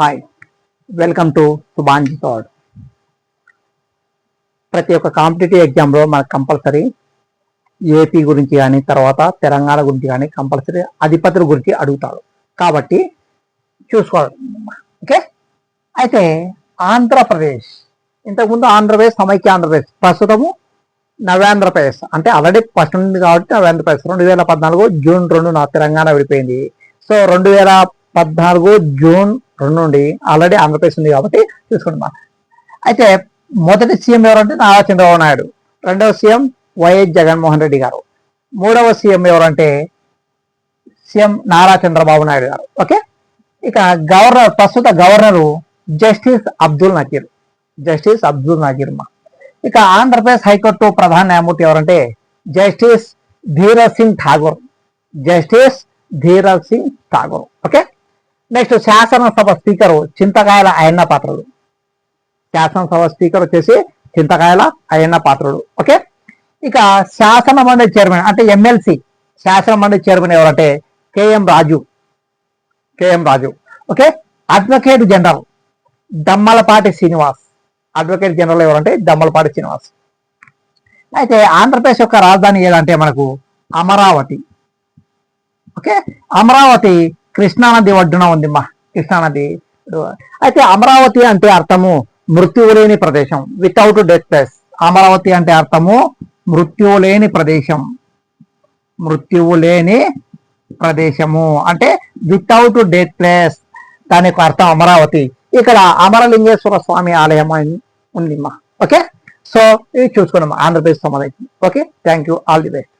Hi welcome to సుభాంజీ థాడ్ ప్రతి ఒక్క కాంపిటేటివ్ ఎగ్జామ్లో మనకు కంపల్సరీ ఏపీ గురించి కానీ తర్వాత తెలంగాణ గురించి కానీ కంపల్సరీ అధిపతుల గురించి అడుగుతాడు కాబట్టి చూసుకోవాలి. ఓకే? అయితే ఆంధ్రప్రదేశ్ ఇంతకుముందు ఆంధ్రప్రదేశ్ సమైక్య ఆంధ్రప్రదేశ్ ప్రస్తుతము నవ్యాంధ్రప్రదేశ్ అంటే ఆల్రెడీ ఫస్ట్ ఉంది కాబట్టి నవ్యాంధ్రప్రదేశ్ రెండు వేల పద్నాలుగు జూన్ రెండు నా తెలంగాణ విడిపోయింది. సో రెండు వేల పద్నాలుగు జూన్ రెండు నుండి ఆల్రెడీ ఆంధ్రప్రదేశ్ ఉంది కాబట్టి చూసుకుంటున్నాం అయితే మొదటి సీఎం ఎవరంటే నారా చంద్రబాబు నాయుడు రెండవ సీఎం వైఎస్ జగన్మోహన్ రెడ్డి గారు మూడవ సీఎం ఎవరంటే సీఎం నారా చంద్రబాబు నాయుడు గారు. ఓకే? ఇక గవర్నర్ ప్రస్తుత governor justice Abdul Nazeer justice Abdul Nazeer మా. ఇక ఆంధ్రప్రదేశ్ హైకోర్టు ప్రధాన న్యాయమూర్తి ఎవరంటే justice Dhiraj Singh Thakur justice Dhiraj Singh Thakur. Okay? Next శాసనసభ స్పీకరు చింతకాయల అయన్న పాత్రుడు. శాసనసభ స్పీకర్ వచ్చేసి చింతకాయల అయన్న పాత్రుడు. ఓకే? ఇక శాసన మండలి చైర్మన్ అంటే ఎమ్మెల్సీ. శాసన మండలి చైర్మన్ ఎవరంటే KM Raju. KM Raju. Okay? Advocate general Dammalapati Srinivas. Advocate general ఎవరంటే దమ్మలపాటి శ్రీనివాస్. అయితే ఆంధ్రప్రదేశ్ యొక్క రాజధాని ఏదంటే మనకు అమరావతి. ఓకే? అమరావతి కృష్ణానది ఒడ్డున ఉందిమ్మా. కృష్ణానది. అయితే అమరావతి అంటే అర్థము మృత్యువు లేని ప్రదేశం వితౌట్ డెత్ ప్లేస్ అమరావతి అంటే అర్థము మృత్యువు లేని ప్రదేశం. మృత్యువు లేని ప్రదేశము. అంటే వితౌట్ డెత్ ప్లేస్ దాని యొక్క అర్థం అమరావతి. ఇక్కడ అమరలింగేశ్వర స్వామి ఆలయం అని ఉందిమ్మా. ఓకే? సో ఇది చూసుకున్నాం ఆంధ్రప్రదేశ్ సంబంధించి. Okay? Thank you all the best